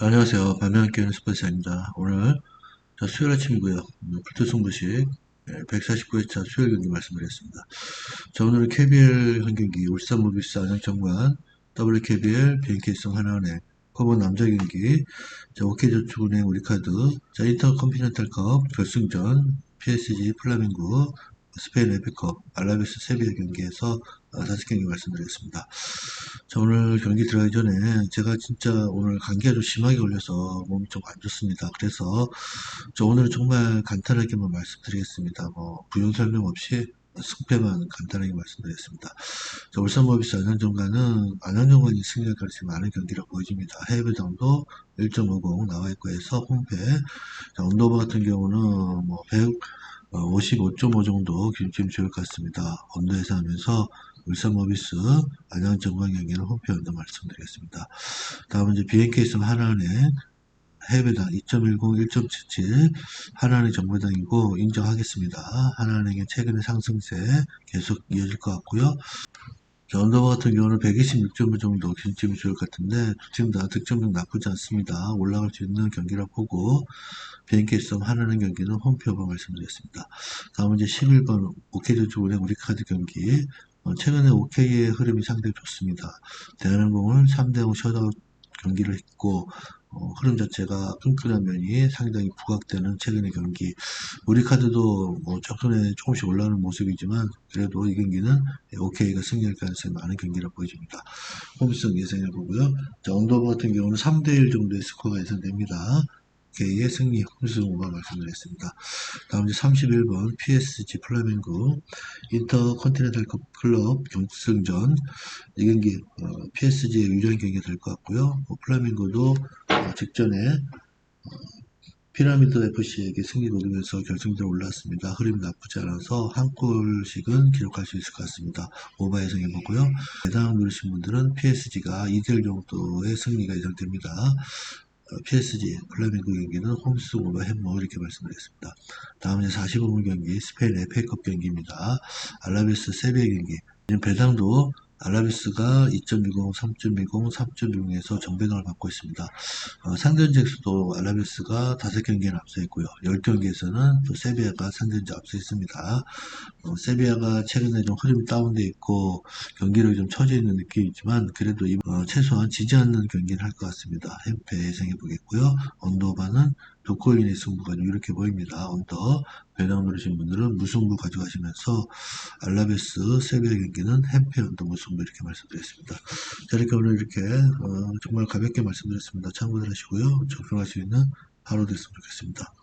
안녕하세요. 반면교회 스포츠입니다. 오늘 자, 수요일 아침이고요. 불토 승부식 149회차 수요일 경기 말씀드리겠습니다. 자, 오늘은 KBL 한 경기 울산 모비스 안양정관 WKBL BNK성 하나은행 커버 남자 경기 자, OK저축은행 우리카드 자, 인터컨피넨탈컵 결승전 PSG 플라밍고 스페인 에피컵 알라베스 세비야 경기에서 아, 다섯 경기 말씀드리겠습니다. 자, 오늘 경기 들어가기 전에 제가 진짜 오늘 감기가 좀 심하게 걸려서 몸이 좀 안 좋습니다. 그래서 저 오늘 정말 간단하게만 말씀드리겠습니다. 뭐 부연 설명 없이 승패만 간단하게 말씀드리겠습니다. 자, 울산 모비스 안양정관은 안양정관이 승리할 가능성이 많은 경기라 보여집니다. 해외 배당도 1.50 나와 있고 해서 홈패. 자, 언더버 같은 경우는 뭐 100, 55.5 정도 김치임 좋을 것 같습니다. 언더에서 하면서 울산 모비스 안양 정관 경기는 홈페 언더 말씀드리겠습니다. 다음은 이제 BNK 있으면 하나은행 해외배당 2.10, 1.77 하나은행 정배당이고 인정하겠습니다. 하나은행의 최근의 상승세 계속 이어질 것 같고요. 언더버 같은 경우는 126점 정도 기준점이 좋을 것 같은데 두팀다 득점력 나쁘지 않습니다. 올라갈 수 있는 경기라 보고 BNK 썸 하나는 경기는 홈표버 말씀드리겠습니다. 다음은 이제 11번 오케이저축 은행 우리카드 경기 어, 최근에 OK의 흐름이 상당히 좋습니다. 대한항공을 3대0 셧아웃 경기를 했고 어, 흐름 자체가 끈끈한 면이 상당히 부각되는 최근의 경기. 우리 카드도 뭐 최근에 조금씩 올라오는 모습이지만 그래도 이 경기는 OK가 승리할 가능성이 많은 경기라 보여집니다. 홈성 예상해 보고요. 자, 언더버 같은 경우는 3대1 정도의 스코어가 예상됩니다. K의 승리 홈승 오바 말씀드렸습니다. 다음 이제 31번 PSG 플라밍고 인터컨티넨탈 클럽 경승전 이 경기 어, PSG의 유리한 경기가 될 것 같고요. 어, 플라밍고도 어, 직전에 어, 피라미드 FC에게 승리 거두면서 결승대로 올랐습니다. 흐름이 나쁘지 않아서 한 골씩은 기록할 수 있을 것 같습니다. 오바 예상해보고요. 대당 누르신 분들은 PSG가 2대1 정도의 승리가 예상됩니다. PSG 플라밍고 경기는 홈스 오버 햄머 이렇게 말씀드렸습니다. 다음 이제 45분 경기 스페인 FA컵 경기입니다. 알라베스 세비야 경기 배당도 알라비스가 2.20, 3.20, 3.60에서 정배당을 받고 있습니다. 어, 상대전적수도 알라비스가 5경기에 앞서 있고요. 10경기에서는 또 세비야가 상대전적 앞서 있습니다. 어, 세비야가 최근에 좀 흐름이 다운돼 있고 경기를 좀 처져 있는 느낌이지만 그래도 어, 최소한 지지 않는 경기를 할 것 같습니다. 햄페 예상해 보겠고요. 언더바는 도코인의 승부가 이렇게 보입니다. 언더 배당 누르신 분들은 무승부 가져가시면서 알라베스 세비야 경기는 햄페 언더 무승부 이렇게 말씀드렸습니다. 자 이렇게 오늘 이렇게 어, 정말 가볍게 말씀드렸습니다. 참고들 하시고요. 적용할 수 있는 하루 됐으면 좋겠습니다.